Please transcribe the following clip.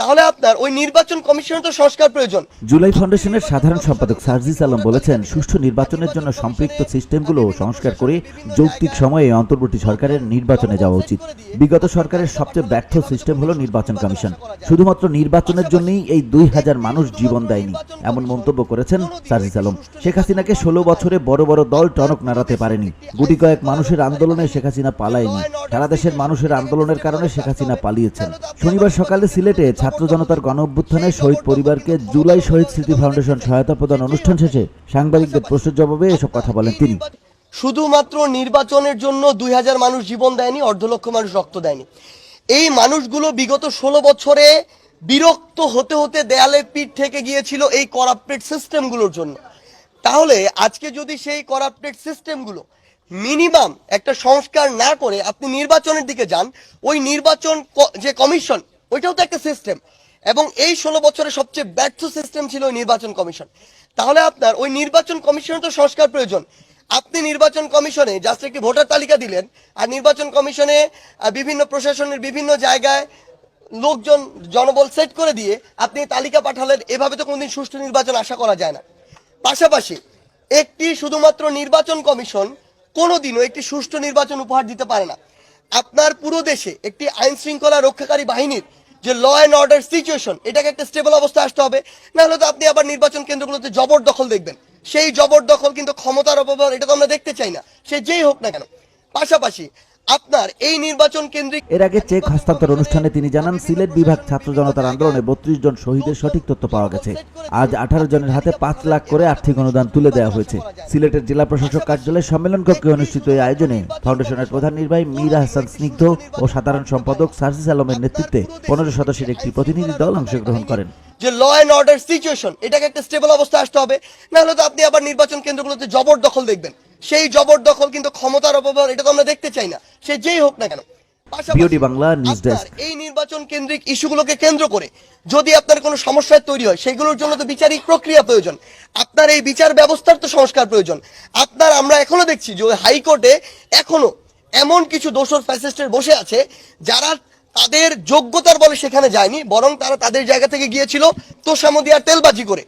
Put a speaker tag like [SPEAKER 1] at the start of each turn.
[SPEAKER 1] তাহলে আপনার ওই নির্বাচন কমিশনের তো সংস্কার প্রয়োজন।
[SPEAKER 2] জুলাই ফাউন্ডেশনের সাধারণ সম্পাদক সার্জিস আলম বলেছেন, সুষ্ঠু নির্বাচনের জন্য সম্পৃক্ত সিস্টেমগুলো সংস্কার করে যৌক্তিক সময়ে অন্তর্বর্তী সরকারের নির্বাচনে যাওয়া উচিত। বিগত সরকারের সবচেয়ে ব্যর্থ সিস্টেম হলো নির্বাচন কমিশন। শুধুমাত্র নির্বাচনের জন্যই এই দুই হাজার মানুষ জীবন দেয়নি, এমন মন্তব্য করেছেন সার্জিস আলম। শেখ হাসিনাকে ষোলো বছরে বড় বড় দল টনক নাড়াতে পারেনি। গুটি কয়েক মানুষের আন্দোলনে শেখ হাসিনা পালায়নি। সারা দেশের মানুষের আন্দোলনের কারণে শেখ হাসিনা পালিয়েছেন। শনিবার সকালে সিলেটে ছাত্র জনতার গণ অভ্যুত্থানে শহীদ পরিবারকে জুলাই শহীদ স্মৃতি ফাউন্ডেশন সহায়তা প্রদান অনুষ্ঠান শেষে সাংবাদিকদের প্রশ্নের জবাবে এসব কথা বলেন তিনি।
[SPEAKER 1] শুধুমাত্র নির্বাচনের জন্য দুই হাজার মানুষ জীবন দেয়নি, অর্ধ লক্ষ মানুষ রক্ত দেয়নি। এই মানুষগুলো বিগত ষোলো বছরে বিরক্ত হতে হতে দেয়ালে পিঠ থেকে গিয়েছিল এই করাপ্টেড সিস্টেমগুলোর জন্য। তাহলে আজকে যদি সেই করাপ্টেড সিস্টেমগুলো মিনিমাম একটা সংস্কার না করে আপনি নির্বাচনের দিকে যান, ওই নির্বাচন যে কমিশন, ওইটাও তো একটা সিস্টেম এবং এই ষোলো বছরের সবচেয়ে ব্যর্থ সিস্টেম ছিল ওই নির্বাচন কমিশন। তাহলে আপনার ওই নির্বাচন কমিশনের তো সংস্কার প্রয়োজন। আপনি নির্বাচন কমিশনে জাস্ট একটি ভোটার তালিকা দিলেন, আর নির্বাচন কমিশনে বিভিন্ন প্রশাসনের বিভিন্ন জায়গায় লোকজন, জনবল সেট করে দিয়ে আপনি তালিকা পাঠালেন, এভাবে তো কোনোদিন সুষ্ঠু নির্বাচন আশা করা যায় না। পাশাপাশি একটি শুধুমাত্র নির্বাচন কমিশন কোনোদিনও একটি সুষ্ঠু নির্বাচন উপহার দিতে পারে না। আপনার পুরো দেশে একটি আইন শৃঙ্খলা রক্ষাকারী বাহিনীর যে ল অ্যান্ড অর্ডার সিচুয়েশন এটাকে একটা স্টেবল অবস্থা আসতে হবে। না হলে তো আপনি আবার নির্বাচন কেন্দ্রগুলোতে জবরদখল দেখবেন। সেই জবরদখল কিন্তু ক্ষমতার অপব্যবহার, এটা তো আমরা দেখতে চাই না। সে যেই হোক না কেন। পাশাপাশি আপনার এই নির্বাচন কেন্দ্রিক
[SPEAKER 2] এর আগে চেক হস্তান্তর অনুষ্ঠানে তিনি জানান সিলেট বিভাগ ছাত্র জনতার আন্দোলনে বত্রিশ জন শহীদের সঠিক তথ্য পাওয়া গেছে। আজ আঠারো জনের হাতে পাঁচ লাখ করে আর্থিক অনুদান তুলে দেওয়া হয়েছে। সিলেটের জেলা প্রশাসক কার্যালয়ে সম্মেলন কক্ষে অনুষ্ঠিত এই আয়োজনে ফাউন্ডেশনের প্রধান নির্বাহী মীর হাসান স্নিগ্ধ ও সাধারণ সম্পাদক সার্জিস আলমের নেতৃত্বে পনেরো সদস্যের একটি প্রতিনিধি দল অংশগ্রহণ করেন।
[SPEAKER 1] যে ল অ্যান্ড অর্ডার সিচুয়েশন এটাকে একটা স্টেবল অবস্থা আসতে হবে। না হলে তো আপনি আবার নির্বাচন কেন্দ্রগুলোতে জবরদখল দেখবেন। সেই জবরদখল কিন্তু ক্ষমতার অপব্যবহার এটা তো আমরা দেখতে চাই না। সে যেই হোক না কেন।
[SPEAKER 2] BOD Bangla news desk.
[SPEAKER 1] এই নির্বাচন কেন্দ্রিক ইস্যুগুলোকে কেন্দ্র করে যদি আপনার কোনো সমস্যার তৈরি হয় সেগুলোর জন্য তো বিচারিক প্রক্রিয়া প্রয়োজন। আপনার এই বিচার ব্যবস্থার তো সংস্কার প্রয়োজন। আপনার আমরা এখনও দেখছি যে হাইকোর্টে এখনও এমন কিছু দোষর ফ্যাসিস্টের বসে আছে যারা তাদের যোগ্যতার বলে সেখানে যায়নি বরং তারা তাদের জায়গা থেকে গিয়েছিল তোষামদি আর তেলবাজি করে।